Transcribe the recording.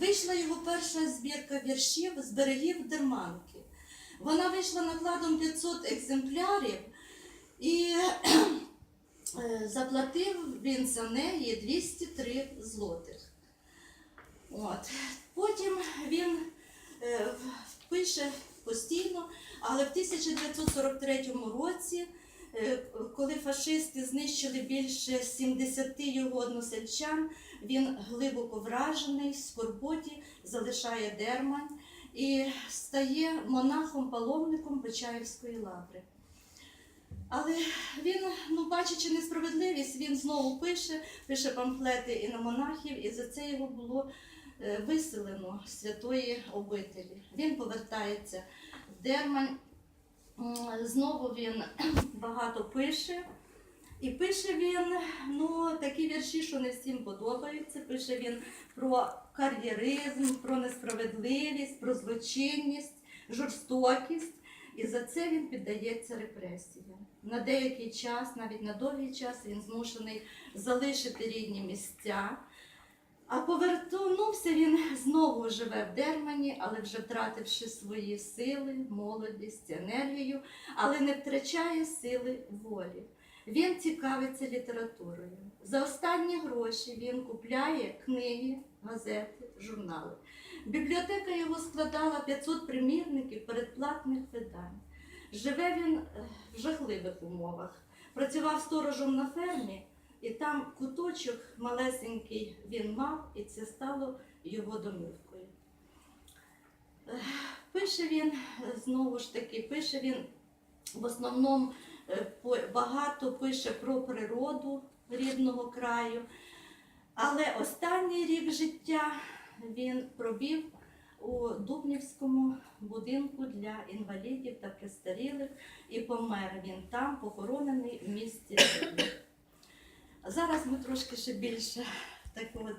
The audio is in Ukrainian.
вийшла його перша збірка віршів з берегів Дерманки. Вона вийшла накладом 500 екземплярів і е, заплатив він за неї 203 злотих. От. Потім він е, пише постійно, але в 1943 році, коли фашисти знищили більше 70 його односельчан, він глибоко вражений, в скорботі залишає Дермань і стає монахом-паломником Почаївської лаври. Але він, ну бачачи несправедливість, він знову пише, пише памфлети і на монахів, і за це його було е, виселено з святої обителі. Він повертається в Дермань. Знову він багато пише. І пише він ну, такі вірші, що не всім подобаються. Пише він про кар'єризм, про несправедливість, про злочинність, жорстокість. І за це він піддається репресіям. На деякий час, навіть на довгий час, він змушений залишити рідні місця. А повернувся він знову живе в Дермані, але вже втративши свої сили, молодість, енергію, але не втрачає сили волі. Він цікавиться літературою. За останні гроші він купляє книги, газети, журнали. Бібліотека його складала 500 примірників передплатних видань. Живе він е, в жахливих умовах. Працював сторожем на фермі, і там куточок малесенький він мав, і це стало його домівкою. Пише він, е, знову ж таки, пише він в основному е, багато пише про природу рідного краю. Але останній рік життя він пробів у Дубнівському будинку для інвалідів та престарілих і помер він там, похоронений в місті. Зараз ми трошки ще більше такого